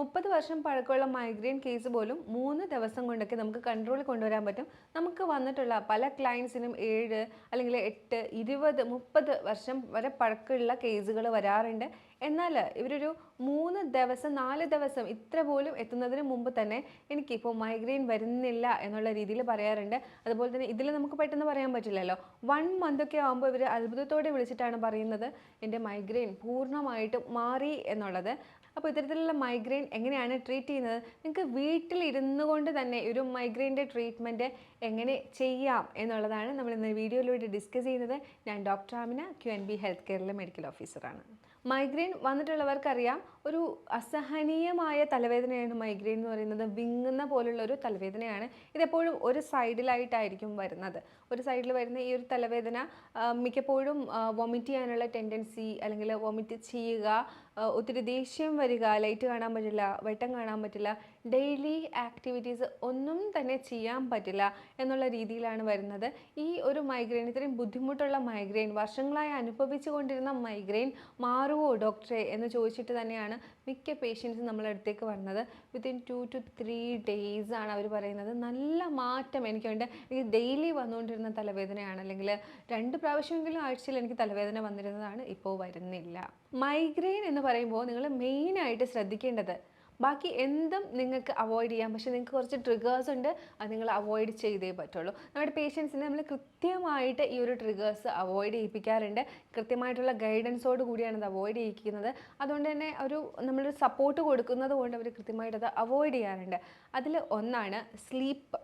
മുപ്പത് വർഷം പഴക്കമുള്ള മൈഗ്രെയിൻ കേസ് പോലും മൂന്ന് ദിവസം കൊണ്ടൊക്കെ നമുക്ക് കൺട്രോളിൽ കൊണ്ടുവരാൻ പറ്റും. നമുക്ക് വന്നിട്ടുള്ള പല ക്ലയൻസിനും ഏഴ് അല്ലെങ്കിൽ എട്ട് ഇരുപത് മുപ്പത് വർഷം വരെ പഴക്കമുള്ള കേസുകൾ വരാറുണ്ട്. എന്നാൽ ഇവരൊരു മൂന്ന് ദിവസം നാല് ദിവസം ഇത്ര പോലും എത്തുന്നതിന് മുമ്പ് തന്നെ എനിക്കിപ്പോൾ മൈഗ്രെയിൻ വരുന്നില്ല എന്നുള്ള രീതിയിൽ പറയാറുണ്ട്. അതുപോലെ തന്നെ ഇതിൽ നമുക്ക് പെട്ടെന്ന് പറയാൻ പറ്റില്ലല്ലോ. വൺ മന്തൊക്കെ ആകുമ്പോൾ ഇവർ അത്ഭുതത്തോടെ വിളിച്ചിട്ടാണ് പറയുന്നത് എന്റെ മൈഗ്രെയിൻ പൂർണമായിട്ടും മാറി എന്നുള്ളത്. അപ്പോൾ ഇത്തരത്തിലുള്ള മൈഗ്രെയിൻ എങ്ങനെയാണ് ട്രീറ്റ് ചെയ്യുന്നത്? നിങ്ങൾക്ക് വീട്ടിലിരുന്നു കൊണ്ട് തന്നെ ഒരു മൈഗ്രെയിന്റെ ട്രീറ്റ്മെന്റ് എങ്ങനെ ചെയ്യാം എന്നുള്ളതാണ് നമ്മൾ ഇന്ന് വീഡിയോയിലൂടെ ഡിസ്കസ് ചെയ്യുന്നത്. ഞാൻ doctor Amina Q N B health കെയറിലെ medical ഓഫീസറാണ് മൈഗ്രെയിൻ വന്നിട്ടുള്ളവർക്കറിയാം. ഒരു അസഹനീയമായ തലവേദനയാണ് മൈഗ്രെയിൻ എന്ന് പറയുന്നത്. വിങ്ങുന്ന പോലുള്ള ഒരു തലവേദനയാണ്. ഇതെപ്പോഴും ഒരു സൈഡിലായിട്ടായിരിക്കും വരുന്നത്. ഒരു സൈഡിൽ വരുന്ന ഈ ഒരു തലവേദന മിക്കപ്പോഴും വൊമിറ്റ് ചെയ്യാനുള്ള ടെൻഡൻസി അല്ലെങ്കിൽ വൊമിറ്റ് ചെയ്യുക ഒത്തിരി ദേഷ്യം വരിക ലൈറ്റ് കാണാൻ പറ്റില്ല വെട്ടം കാണാൻ പറ്റില്ല ഡെയിലി ആക്ടിവിറ്റീസ് ഒന്നും തന്നെ ചെയ്യാൻ പറ്റില്ല എന്നുള്ള രീതിയിലാണ് വരുന്നത്. ഈ ഒരു മൈഗ്രെയിൻ ഇത്രയും ബുദ്ധിമുട്ടുള്ള മൈഗ്രെയിൻ വർഷങ്ങളായി അനുഭവിച്ചു കൊണ്ടിരുന്ന മൈഗ്രെയിൻ മാറുമോ ഡോക്ടറെ എന്ന് ചോദിച്ചിട്ട് തന്നെയാണ് മിക്ക പേഷ്യൻസും നമ്മളടുത്തേക്ക് വരുന്നത് within two two three days ആണ് അവർ പറയുന്നത്. നല്ല മാറ്റം എനിക്കുണ്ട് എനിക്ക് ഡെയിലി വന്നുകൊണ്ടിരുന്ന തലവേദനയാണ്. അല്ലെങ്കിൽ രണ്ട് പ്രാവശ്യമെങ്കിലും ആഴ്ചയിൽ എനിക്ക് തലവേദന വന്നിരുന്നതാണ്. ഇപ്പോൾ വരുന്നില്ല. മൈഗ്രെയിൻ എന്ന് പറയുമ്പോൾ നിങ്ങൾ മെയിനായിട്ട് ശ്രദ്ധിക്കേണ്ടത് ബാക്കി എന്തും നിങ്ങൾക്ക് അവോയ്ഡ് ചെയ്യാം. പക്ഷേ നിങ്ങൾക്ക് കുറച്ച് ട്രിഗേഴ്സ് ഉണ്ട്. അത് നിങ്ങൾ അവോയ്ഡ് ചെയ്തേ പറ്റുള്ളൂ. നമ്മുടെ പേഷ്യൻസിനെ നമ്മൾ കൃത്യമായിട്ട് ഈ ഒരു ട്രിഗേഴ്സ് അവോയ്ഡ് ചെയ്യിപ്പിക്കാറുണ്ട്. കൃത്യമായിട്ടുള്ള ഗൈഡൻസോട് കൂടിയാണ് അത് അവോയ്ഡ് ചെയ്യിക്കുന്നത്. അതുകൊണ്ട് തന്നെ ഒരു നമ്മൾ സപ്പോർട്ട് കൊടുക്കുന്നത് കൊണ്ട് അവർ കൃത്യമായിട്ട് അത് അവോയ്ഡ് ചെയ്യാറുണ്ട്. അതിൽ ഒന്നാണ് സ്ലീപ്പ്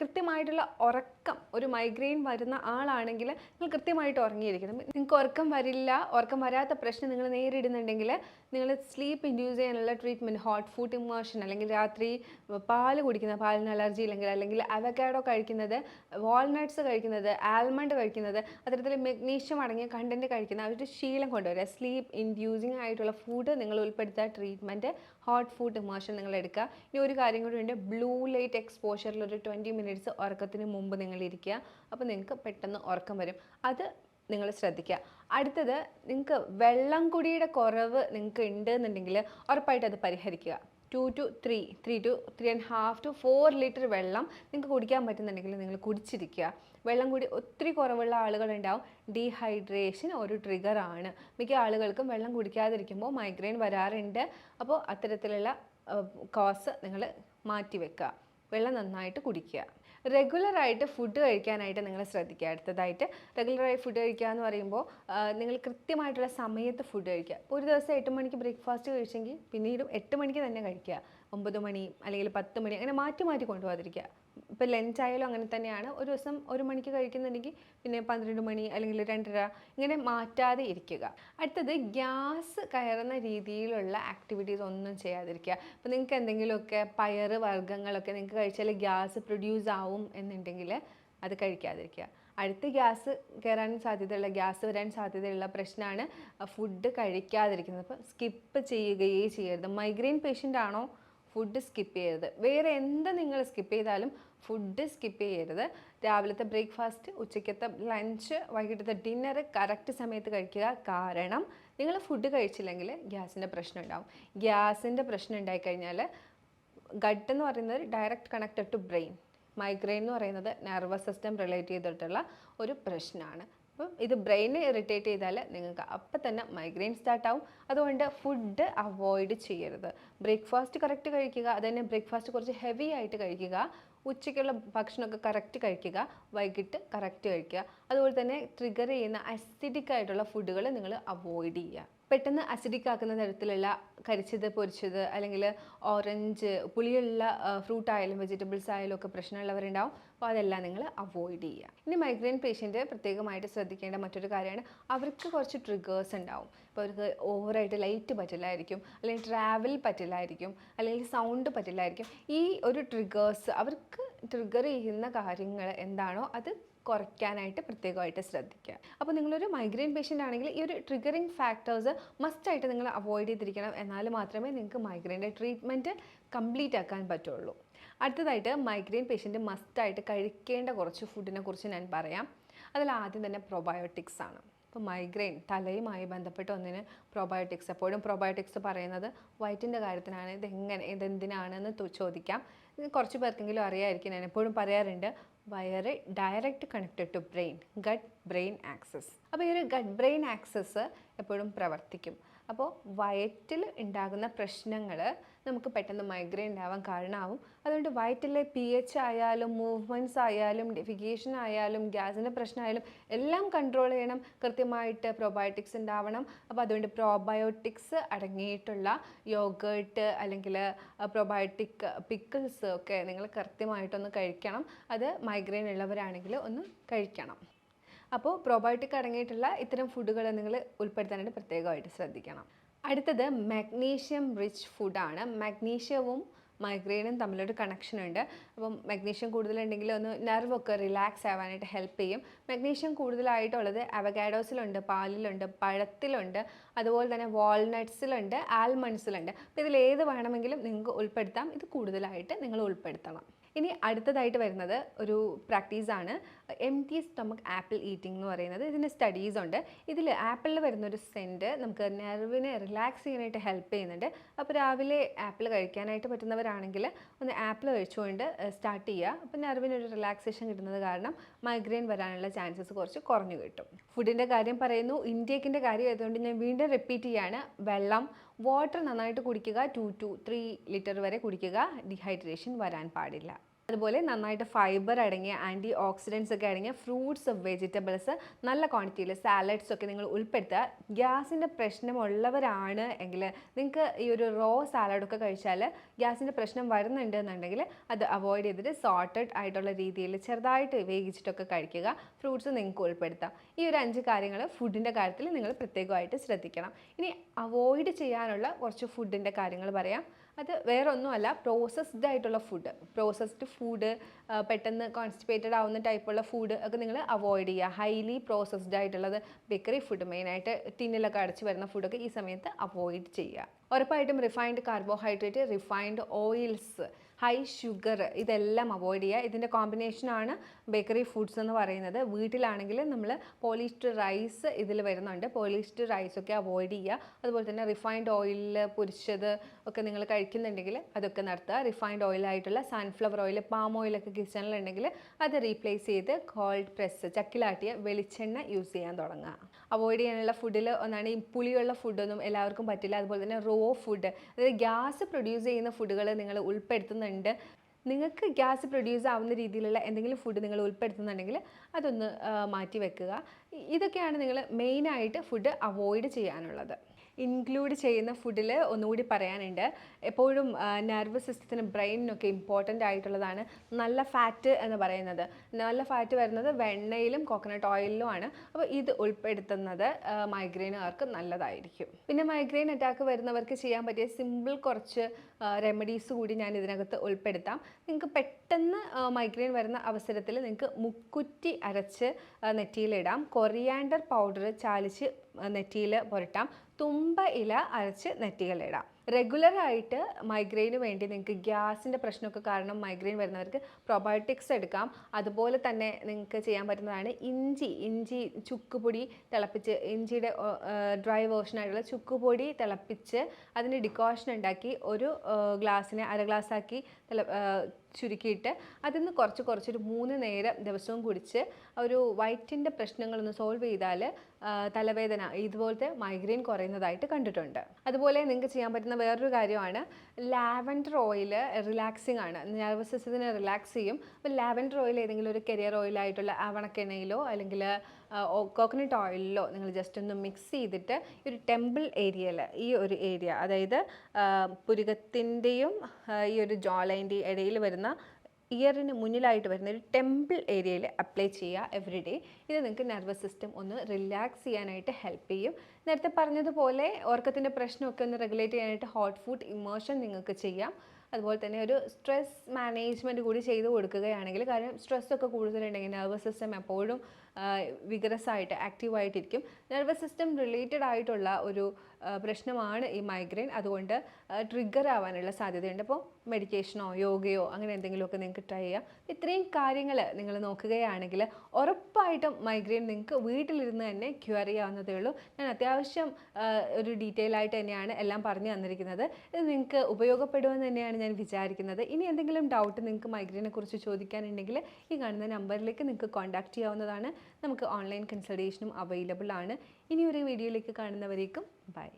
കൃത്യമായിട്ടുള്ള ഉറക്കം ഒരു മൈഗ്രെയിൻ വരുന്ന ആളാണെങ്കിൽ നിങ്ങൾ കൃത്യമായിട്ട് ഉറങ്ങിയിരിക്കണം. നിങ്ങൾക്ക് ഉറക്കം വരില്ല ഉറക്കം വരാത്ത പ്രശ്നം നിങ്ങൾ നേരിടുന്നുണ്ടെങ്കിൽ നിങ്ങൾ സ്ലീപ്പ് ഇൻഡ്യൂസ് ചെയ്യാനുള്ള ട്രീറ്റ്മെന്റ് ഹോട്ട് ഫുഡ് ഇമോഷൻ അല്ലെങ്കിൽ രാത്രി പാൽ കുടിക്കുന്ന പാലിന് അലർജി ഇല്ലെങ്കിൽ അല്ലെങ്കിൽ അവക്കാഡോ കഴിക്കുന്നത് വാൾനട്ട്സ് കഴിക്കുന്നത് ആൽമണ്ട് കഴിക്കുന്നത് അത്തരത്തിൽ മെഗ്നീഷ്യം അടങ്ങിയ കണ്ടന്റ് കഴിക്കുന്ന ആ ഒരു ശീലം കൊണ്ടുവരിക. സ്ലീപ്പ് ഇൻഡ്യൂസിങ് ആയിട്ടുള്ള ഫുഡ് നിങ്ങൾ ഉൾപ്പെടുത്തുക ട്രീറ്റ്മെന്റ് ഹോട്ട് ഫുഡ് ഇമോഷൻ നിങ്ങൾ എടുക്കുക. ഇനി ഒരു കാര്യം കൂടി ഉണ്ട് ബ്ലൂ ലൈറ്റ് എക്സ്പോഷറിൽ ഒരു ട്വന്റി മിനിറ്റ്സ് ഉറക്കത്തിന് മുമ്പ് നിങ്ങൾ ഇരിക്കുക അപ്പോൾ നിങ്ങൾക്ക് പെട്ടെന്ന് ഉറക്കം വരും. അത് നിങ്ങൾ ശ്രദ്ധിക്കുക. അടുത്തത് നിങ്ങൾക്ക് വെള്ളം കുടിയുടെ കുറവ് നിങ്ങൾക്ക് ഉണ്ട് എന്നുണ്ടെങ്കിൽ ഉറപ്പായിട്ട് അത് പരിഹരിക്കുക. Two two three three two three and half two four litre വെള്ളം നിങ്ങൾക്ക് കുടിക്കാൻ പറ്റുന്നുണ്ടെങ്കിൽ നിങ്ങൾ കുടിച്ചിരിക്കുക. വെള്ളം കൂടി ഒത്തിരി കുറവുള്ള ആളുകളുണ്ടാവും. ഡീഹൈഡ്രേഷൻ ഒരു ട്രിഗറാണ് മിക്ക ആളുകൾക്കും വെള്ളം കുടിക്കാതിരിക്കുമ്പോൾ മൈഗ്രെയിൻ വരാറുണ്ട്. അപ്പോൾ അത്തരത്തിലുള്ള കോസ് നിങ്ങൾ മാറ്റി വെക്കുക വെള്ളം നന്നായിട്ട് കുടിക്കുക. റെഗുലറായിട്ട് ഫുഡ് കഴിക്കാനായിട്ട് നിങ്ങൾ ശ്രദ്ധിക്കുക. അടുത്തതായിട്ട് റെഗുലറായി ഫുഡ് കഴിക്കുക എന്ന് പറയുമ്പോൾ നിങ്ങൾ കൃത്യമായിട്ടുള്ള സമയത്ത് ഫുഡ് കഴിക്കുക. ഇപ്പോൾ ഒരു ദിവസം എട്ട് മണിക്ക് ബ്രേക്ക്ഫാസ്റ്റ് കഴിച്ചെങ്കിൽ പിന്നീടും എട്ട് മണിക്ക് തന്നെ കഴിക്കുക. ഒമ്പത് മണി അല്ലെങ്കിൽ പത്ത് മണി അങ്ങനെ മാറ്റി മാറ്റി കൊണ്ടുപോകാതിരിക്കുക. ഇപ്പോൾ ലഞ്ച് ആയാലും അങ്ങനെ തന്നെയാണ്. ഒരു ദിവസം ഒരു മണിക്ക് കഴിക്കുന്നുണ്ടെങ്കിൽ പിന്നെ പന്ത്രണ്ട് മണി അല്ലെങ്കിൽ രണ്ടര ഇങ്ങനെ മാറ്റാതെ ഇരിക്കുക. അടുത്തത് ഗ്യാസ് കയറുന്ന രീതിയിലുള്ള ആക്ടിവിറ്റീസ് ഒന്നും ചെയ്യാതിരിക്കുക. ഇപ്പോൾ നിങ്ങൾക്ക് എന്തെങ്കിലുമൊക്കെ പയറ് വർഗങ്ങളൊക്കെ നിങ്ങൾക്ക് കഴിച്ചാൽ ഗ്യാസ് പ്രൊഡ്യൂസ് ആവും എന്നുണ്ടെങ്കിൽ അത് കഴിക്കാതിരിക്കുക. അടുത്ത് ഗ്യാസ് കയറാൻ സാധ്യതയുള്ള ഗ്യാസ് വരാൻ സാധ്യതയുള്ള പ്രശ്നമാണ് ഫുഡ് കഴിക്കാതിരിക്കുന്നത്. അപ്പോൾ സ്കിപ്പ് ചെയ്യുകയേ ചെയ്യരുത്. മൈഗ്രെയിൻ പേഷ്യന്റ് ആണോ? ഫുഡ് സ്കിപ്പ് ചെയ്യരുത്. വേറെ എന്ത് നിങ്ങൾ സ്കിപ്പ് ചെയ്താലും ഫുഡ് സ്കിപ്പ് ചെയ്യരുത്. രാവിലത്തെ ബ്രേക്ക്ഫാസ്റ്റ് ഉച്ചയ്ക്കത്തെ ലഞ്ച് വൈകിട്ടത്തെ ഡിന്നർ കറക്റ്റ് സമയത്ത് കഴിക്കുക. കാരണം നിങ്ങൾ ഫുഡ് കഴിച്ചില്ലെങ്കിൽ ഗ്യാസിന്റെ പ്രശ്നം ഉണ്ടാവും. ഗ്യാസിന്റെ പ്രശ്നം ഉണ്ടായിക്കഴിഞ്ഞാൽ ഗട്ട് എന്ന് പറയുന്നത് direct connected to brain migraine എന്ന് പറയുന്നത് നെർവസ് സിസ്റ്റം റിലേറ്റ് ചെയ്തിട്ടുള്ള ഒരു പ്രശ്നമാണ്. അപ്പം ഇത് ബ്രെയിനെ ഇറിറ്റേറ്റ് ചെയ്താൽ നിങ്ങൾക്ക് അപ്പം തന്നെ മൈഗ്രെയിൻ സ്റ്റാർട്ട് ആവും അതുകൊണ്ട് ഫുഡ് അവോയ്ഡ് ചെയ്യരുത്. ബ്രേക്ക്ഫാസ്റ്റ് കറക്റ്റ് കഴിക്കുക അത് തന്നെ ബ്രേക്ക്ഫാസ്റ്റ് കുറച്ച് ഹെവി ആയിട്ട് കഴിക്കുക ഉച്ചയ്ക്കുള്ള ഭക്ഷണമൊക്കെ കറക്റ്റ് കഴിക്കുക വൈകിട്ട് കറക്റ്റ് കഴിക്കുക. അതുപോലെ തന്നെ ട്രിഗർ ചെയ്യുന്ന അസിഡിക് ആയിട്ടുള്ള ഫുഡുകൾ നിങ്ങൾ അവോയ്ഡ് ചെയ്യുക. പെട്ടെന്ന് അസിഡിക് ആക്കുന്ന തരത്തിലുള്ള കരിച്ചത് പൊരിച്ചത് അല്ലെങ്കിൽ ഓറഞ്ച് പുളിയുള്ള ഫ്രൂട്ട് ആയാലും വെജിറ്റബിൾസ് ആയാലും ഒക്കെ പ്രശ്നമുള്ളവരുണ്ടാവും. അപ്പോൾ അതെല്ലാം നിങ്ങൾ അവോയ്ഡ് ചെയ്യുക. ഇനി മൈഗ്രെയിൻ പേഷ്യന്റ് പ്രത്യേകമായിട്ട് ശ്രദ്ധിക്കേണ്ട മറ്റൊരു കാര്യമാണ് അവർക്ക് കുറച്ച് ട്രിഗേഴ്സ് ഉണ്ടാവും. ഇപ്പോൾ അവർക്ക് ഓവറായിട്ട് ലൈറ്റ് പറ്റില്ലായിരിക്കും അല്ലെങ്കിൽ ട്രാവൽ പറ്റില്ലായിരിക്കും അല്ലെങ്കിൽ സൗണ്ട് പറ്റില്ലായിരിക്കും. ഈ ഒരു ട്രിഗേഴ്സ് അവർക്ക് ട്രിഗർ ചെയ്യുന്ന കാര്യങ്ങൾ എന്താണോ അത് കുറയ്ക്കാനായിട്ട് പ്രത്യേകമായിട്ട് ശ്രദ്ധിക്കുക. അപ്പോൾ നിങ്ങളൊരു മൈഗ്രെയിൻ പേഷ്യന്റ് ആണെങ്കിൽ ഈ ഒരു ട്രിഗറിങ് ഫാക്ടേഴ്സ് മസ്റ്റായിട്ട് നിങ്ങൾ അവോയ്ഡ് ചെയ്തിരിക്കണം. എന്നാൽ മാത്രമേ നിങ്ങൾക്ക് മൈഗ്രെയിന്റെ ട്രീറ്റ്മെന്റ് കംപ്ലീറ്റ് ആക്കാൻ പറ്റുള്ളൂ. അടുത്തതായിട്ട് മൈഗ്രെയിൻ പേഷ്യന്റ് മസ്റ്റായിട്ട് കഴിക്കേണ്ട കുറച്ച് ഫുഡിനെ കുറിച്ച് ഞാൻ പറയാം. അതിൽ ആദ്യം തന്നെ പ്രൊബയോട്ടിക്സ് ആണ്. ഇപ്പോൾ മൈഗ്രെയിൻ തലയുമായി ബന്ധപ്പെട്ട ഒന്നിന് പ്രൊബയോട്ടിക്സ് എപ്പോഴും പ്രൊബയോട്ടിക്സ് പറയുന്നത് വയറ്റിന്റെ കാര്യത്തിനാണ് ഇതെങ്ങനെ ഇതെന്തിനാണെന്ന് ചോദിക്കാം. കുറച്ച് പേർക്കെങ്കിലും അറിയാമായിരിക്കും ഞാൻ എപ്പോഴും പറയാറുണ്ട് വയറ് direct connected to brain gut brain axis അപ്പോൾ ഈ ഒരു ഗട്ട് ബ്രെയിൻ ആക്സസ് എപ്പോഴും പ്രവർത്തിക്കും. അപ്പോൾ വയറ്റിൽ ഉണ്ടാകുന്ന പ്രശ്നങ്ങൾ നമുക്ക് പെട്ടെന്ന് മൈഗ്രെയിൻ ഉണ്ടാവാൻ കാരണമാവും. അതുകൊണ്ട് വയറ്റിലെ പി എച്ച് ആയാലും മൂവ്മെന്റ്സ് ആയാലും ഡെഫിക്കേഷൻ ആയാലും ഗ്യാസിന്റെ പ്രശ്നമായാലും എല്ലാം കൺട്രോൾ ചെയ്യണം. കൃത്യമായിട്ട് പ്രോബയോട്ടിക്സ് ഉണ്ടാവണം. അപ്പോൾ അതുകൊണ്ട് പ്രോബയോട്ടിക്സ് അടങ്ങിയിട്ടുള്ള യോഗേർട്ട് അല്ലെങ്കിൽ പ്രോബയോട്ടിക് പിക്കിൾസ് ഒക്കെ നിങ്ങൾ കൃത്യമായിട്ടൊന്ന് കഴിക്കണം. അത് മൈഗ്രെയിൻ ഉള്ളവരാണെങ്കിൽ ഒന്ന് കഴിക്കണം. അപ്പോൾ പ്രോബയോട്ടിക് അടങ്ങിയിട്ടുള്ള ഇത്തരം ഫുഡുകൾ നിങ്ങൾ ഉൾപ്പെടുത്താനായിട്ട് പ്രത്യേകമായിട്ട് ശ്രദ്ധിക്കണം. അടുത്തത് മാഗ്നീഷ്യം റിച്ച് ഫുഡാണ് മാഗ്നീഷ്യവും മൈഗ്രെയിനും തമ്മിലൊരു കണക്ഷൻ ഉണ്ട്. അപ്പം മാഗ്നീഷ്യം കൂടുതലുണ്ടെങ്കിൽ ഒന്ന് നെർവൊക്കെ റിലാക്സ് ആവാനായിട്ട് ഹെൽപ്പ് ചെയ്യും. മാഗ്നീഷ്യം കൂടുതലായിട്ടുള്ളത് അവഗാഡോസിലുണ്ട് പാലിലുണ്ട് പഴത്തിലുണ്ട് അതുപോലെ തന്നെ വാൾനട്ട്സിലുണ്ട് ആൽമണ്ട്സിലുണ്ട് അപ്പോൾ ഇതിൽ ഏത് വേണമെങ്കിലും നിങ്ങൾക്ക് ഉൾപ്പെടുത്താം. ഇത് കൂടുതലായിട്ട് നിങ്ങൾ ഉൾപ്പെടുത്തണം. ഇനി അടുത്തതായിട്ട് വരുന്നത് ഒരു പ്രാക്ടീസാണ് empty stomach apple eating എന്ന് പറയുന്നത്. ഇതിന് സ്റ്റഡീസ് ഉണ്ട്. ഇതിൽ ആപ്പിളിൽ വരുന്ന ഒരു സെന്റ് നമുക്ക് നെർവിനെ റിലാക്സ് ചെയ്യാനായിട്ട് ഹെൽപ്പ് ചെയ്യുന്നുണ്ട്. അപ്പോൾ രാവിലെ ആപ്പിൾ കഴിക്കാനായിട്ട് പറ്റുന്നവരാണെങ്കിൽ ഒന്ന് ആപ്പിൾ കഴിച്ചുകൊണ്ട് സ്റ്റാർട്ട് ചെയ്യുക. അപ്പോൾ നെർവിനൊരു റിലാക്സേഷൻ കിട്ടുന്നത് കാരണം മൈഗ്രെയിൻ വരാനുള്ള ചാൻസസ് കുറച്ച് കുറഞ്ഞു കിട്ടും. ഫുഡിന്റെ കാര്യം പറയുന്നു. ഇൻടേക്കിന്റെ കാര്യം ആയതുകൊണ്ട് ഞാൻ വീണ്ടും റിപ്പീറ്റ് ചെയ്യാണ്. വെള്ളം വാട്ടർ നന്നായിട്ട് കുടിക്കുക. ടു ടു ത്രീ ലിറ്റർ വരെ കുടിക്കുക. ഡീഹൈഡ്രേഷൻ വരാൻ പാടില്ല. അതുപോലെ നന്നായിട്ട് ഫൈബർ അടങ്ങിയ ആന്റി ഓക്സിഡൻസ് ഒക്കെ അടങ്ങിയ ഫ്രൂട്ട്സ് വെജിറ്റബിൾസ് നല്ല ക്വാണ്ടിറ്റിയിൽ സാലഡ്സ് ഒക്കെ നിങ്ങൾ ഉൾപ്പെടുത്തുക. ഗ്യാസിന്റെ പ്രശ്നമുള്ളവരാണ് എങ്കിൽ നിങ്ങൾക്ക് ഈ ഒരു റോ സാലഡൊക്കെ കഴിച്ചാൽ ഗ്യാസിന്റെ പ്രശ്നം വരുന്നുണ്ട് എന്നുണ്ടെങ്കിൽ അത് അവോയ്ഡ് ചെയ്തിട്ട് സോർട്ടഡ് ആയിട്ടുള്ള രീതിയിൽ ചെറുതായിട്ട് വേവിച്ചിട്ടൊക്കെ കഴിക്കുക. ഫ്രൂട്ട്സ് നിങ്ങൾക്ക് ഉൾപ്പെടുത്താം. ഈ ഒരു അഞ്ച് കാര്യങ്ങൾ ഫുഡിന്റെ കാര്യത്തിൽ നിങ്ങൾ പ്രത്യേകമായിട്ട് ശ്രദ്ധിക്കണം. ഇനി അവോയ്ഡ് ചെയ്യാനുള്ള കുറച്ച് ഫുഡിന്റെ കാര്യങ്ങൾ പറയാം. അത് വേറെ ഒന്നുമല്ല പ്രോസസ്ഡ് ആയിട്ടുള്ള ഫുഡ് പ്രോസസ്ഡ് ഫുഡ് പെട്ടെന്ന് കോൺസ്റ്റിപ്പേറ്റഡ് ആവുന്ന ടൈപ്പുള്ള ഫുഡ് ഒക്കെ നിങ്ങൾ അവോയ്ഡ് ചെയ്യുക. ഹൈലി പ്രോസസ്ഡ് ആയിട്ടുള്ളത് ബേക്കറി ഫുഡ് മെയിനായിട്ട് ടിന്നിലൊക്കെ അടച്ച് വരുന്ന ഫുഡൊക്കെ ഈ സമയത്ത് അവോയ്ഡ് ചെയ്യുക. ഉറപ്പായിട്ടും refined carbohydrate refined oils high sugar ഇതെല്ലാം അവോയ്ഡ് ചെയ്യുക. ഇതിന്റെ കോമ്പിനേഷനാണ് ബേക്കറി ഫുഡ്സ് എന്ന് പറയുന്നത് വീട്ടിലാണെങ്കിൽ നമ്മൾ പോളിസ്റ്റർ റൈസ് ഇതിൽ വരുന്നുണ്ട്. റൈസ് ഒക്കെ അവോയ്ഡ് ചെയ്യുക. അതുപോലെ തന്നെ റിഫൈൻഡ് ഓയിലിൽ പൊരിച്ചത് ഒക്കെ നിങ്ങൾ കഴിക്കുന്നുണ്ടെങ്കിൽ അതൊക്കെ നടത്തുക. റിഫൈൻഡ് ഓയിലായിട്ടുള്ള സൺഫ്ലവർ ഓയിൽ പാം ഓയിലൊക്കെ കിച്ചണിലുണ്ടെങ്കിൽ അത് റീപ്ലേസ് ചെയ്ത് കോൾഡ് പ്രസ് ചക്കിലാട്ടിയ വെളിച്ചെണ്ണ യൂസ് ചെയ്യാൻ തുടങ്ങുക. അവോയ്ഡ് ചെയ്യാനുള്ള ഫുഡിൽ ഒന്നാണ് ഈ പുളിയുള്ള ഫുഡൊന്നും എല്ലാവർക്കും പറ്റില്ല. അതുപോലെ തന്നെ റോ ഫുഡ് അതായത് ഗ്യാസ് പ്രൊഡ്യൂസ് ചെയ്യുന്ന ഫുഡുകൾ നിങ്ങൾ ഉൾപ്പെടുത്തുന്നുണ്ട്. നിങ്ങൾക്ക് ഗ്യാസ് പ്രൊഡ്യൂസ് ആവുന്ന രീതിയിലുള്ള എന്തെങ്കിലും ഫുഡ് നിങ്ങൾ ഉൾപ്പെടുത്തുന്നുണ്ടെങ്കിൽ അതൊന്ന് മാറ്റി വെക്കുക. ഇതൊക്കെയാണ് നിങ്ങൾ മെയിനായിട്ട് ഫുഡ് അവോയ്ഡ് ചെയ്യാനുള്ളത്. ഇൻക്ലൂഡ് ചെയ്യുന്ന ഫുഡിൽ ഒന്നുകൂടി പറയാനുണ്ട്. എപ്പോഴും നെർവസ് സിസ്റ്റത്തിനും ബ്രെയിനിനൊക്കെ ഇമ്പോർട്ടന്റ് ആയിട്ടുള്ളതാണ് നല്ല ഫാറ്റ് എന്ന് പറയുന്നത്. നല്ല ഫാറ്റ് വരുന്നത് വെണ്ണയിലും കോക്കനട്ട് ഓയിലിലും ആണ്. അപ്പോൾ ഇത് ഉൾപ്പെടുത്തുന്നത് മൈഗ്രെയിനുകാർക്ക് നല്ലതായിരിക്കും. പിന്നെ മൈഗ്രെയിൻ അറ്റാക്ക് വരുന്നവർക്ക് ചെയ്യാൻ പറ്റിയ സിമ്പിൾ കുറച്ച് റെമഡീസ് കൂടി ഞാൻ ഇതിനകത്ത് ഉൾപ്പെടുത്താം. നിങ്ങൾക്ക് പെട്ടെന്ന് മൈഗ്രെയിൻ വരുന്ന അവസരത്തിൽ നിങ്ങൾക്ക് മുക്കുറ്റി അരച്ച് നെറ്റിയിലിടാം. കൊറിയാണ്ടർ പൗഡർ ചാലിച്ച് നെറ്റിയിൽ പുരട്ടാം. തുമ്പ ഇല അരച്ച് നെറ്റികളിടാം. റെഗുലറായിട്ട് മൈഗ്രെയിന് വേണ്ടി നിങ്ങൾക്ക് ഗ്യാസിന്റെ പ്രശ്നമൊക്കെ കാരണം മൈഗ്രെയിൻ വരുന്നവർക്ക് പ്രൊബയോട്ടിക്സ് എടുക്കാം. അതുപോലെ തന്നെ നിങ്ങൾക്ക് ചെയ്യാൻ പറ്റുന്നതാണ് ഇഞ്ചി ഇഞ്ചി ചുക്കുപൊടി തിളപ്പിച്ച് ഇഞ്ചിയുടെ ഡ്രൈ വേർഷനായിട്ടുള്ള ചുക്കുപൊടി തിളപ്പിച്ച് അതിന് ഡിക്കോഷൻ ഉണ്ടാക്കി ഒരു ഗ്ലാസ്സിനെ അര ഗ്ലാസ്സാക്കി തിള ആ, ചുരുക്കിയിട്ട് അതിൽ നിന്ന് കുറച്ച് കുറച്ചൊരു മൂന്ന് നേരം ദിവസവും കുടിച്ച് ഒരു വയറ്റിന്റെ പ്രശ്നങ്ങളൊന്ന് സോൾവ് ചെയ്താൽ തലവേദന ഇതുപോലത്തെ മൈഗ്രെയിൻ കുറയുന്നതായിട്ട് കണ്ടിട്ടുണ്ട്. അതുപോലെ നിങ്ങൾക്ക് ചെയ്യാൻ പറ്റുന്ന വേറൊരു കാര്യമാണ്. ലാവൻഡർ ഓയിൽ റിലാക്സിങ് ആണ്. നെർവസ് സിസ്റ്റത്തിനെ റിലാക്സ് ചെയ്യും. അപ്പോൾ ലാവൻഡർ ഓയിൽ ഏതെങ്കിലും ഒരു കരിയർ ഓയിലായിട്ടുള്ള ആവണക്കെണ്ണയിലോ അല്ലെങ്കിൽ കോക്കനട്ട് ഓയിലിലോ നിങ്ങൾ ജസ്റ്റ് ഒന്ന് മിക്സ് ചെയ്തിട്ട് ഈ ഒരു ടെമ്പിൾ ഏരിയയിൽ ഈ ഒരു ഏരിയ അതായത് പുരുകത്തിന്റെയും ഈ ഒരു ജോലൈന്റെയും ഇടയിൽ വരുന്ന ഇയറിന് മുന്നിലായിട്ട് വരുന്ന ഒരു ടെമ്പിൾ ഏരിയയിൽ അപ്ലൈ ചെയ്യുക എവറി ഡേ ഇത് നിങ്ങൾക്ക് നെർവസ് സിസ്റ്റം ഒന്ന് റിലാക്സ് ചെയ്യാനായിട്ട് ഹെൽപ്പ് ചെയ്യും. നേരത്തെ പറഞ്ഞതുപോലെ ഉറക്കത്തിന്റെ പ്രശ്നമൊക്കെ ഒന്ന് റെഗുലേറ്റ് ചെയ്യാനായിട്ട് ഹോട്ട് ഫുഡ് ഇമോഷൻ നിങ്ങൾക്ക് ചെയ്യാം. അതുപോലെ തന്നെ ഒരു സ്ട്രെസ് മാനേജ്മെന്റ് കൂടി ചെയ്ത് കൊടുക്കുകയാണെങ്കിൽ കാരണം സ്ട്രെസ്സൊക്കെ കൂടുതലുണ്ടെങ്കിൽ നെർവസ് സിസ്റ്റം എപ്പോഴും വിഗ്രസായിട്ട് ആക്റ്റീവായിട്ടിരിക്കും നെർവസ് സിസ്റ്റം റിലേറ്റഡ് ആയിട്ടുള്ള ഒരു പ്രശ്നമാണ് ഈ മൈഗ്രെയിൻ അതുകൊണ്ട് ട്രിഗർ ആവാനുള്ള സാധ്യതയുണ്ട്. അപ്പോൾ മെഡിറ്റേഷനോ യോഗയോ അങ്ങനെ എന്തെങ്കിലുമൊക്കെ നിങ്ങൾക്ക് ട്രൈ ചെയ്യാം. ഇത്രയും കാര്യങ്ങൾ നിങ്ങൾ നോക്കുകയാണെങ്കിൽ ഉറപ്പായിട്ടും മൈഗ്രെയിൻ നിങ്ങൾക്ക് വീട്ടിലിരുന്ന് തന്നെ ക്യൂർ ചെയ്യാവുന്നതേ ഉള്ളൂ. ഞാൻ അത്യാവശ്യം ഒരു ഡീറ്റെയിൽ ആയിട്ട് തന്നെയാണ് എല്ലാം പറഞ്ഞു തന്നിരിക്കുന്നത്. ഇത് നിങ്ങൾക്ക് ഉപയോഗപ്പെടുമെന്ന് തന്നെയാണ് ഞാൻ വിചാരിക്കുന്നത്. ഇനി എന്തെങ്കിലും ഡൗട്ട് നിങ്ങൾക്ക് മൈഗ്രെയിനെ കുറിച്ച് ചോദിക്കാനുണ്ടെങ്കിൽ ഈ കാണുന്ന നമ്പറിലേക്ക് നിങ്ങൾക്ക് കോൺടാക്റ്റ് ചെയ്യാവുന്നതാണ്. നമുക്ക് ഓൺലൈൻ കൺസൾട്ടേഷനും അവൈലബിൾ ആണ്. ഇനി ഒരു വീഡിയോയിലേക്ക് കാണുന്നവരേക്കും ബൈ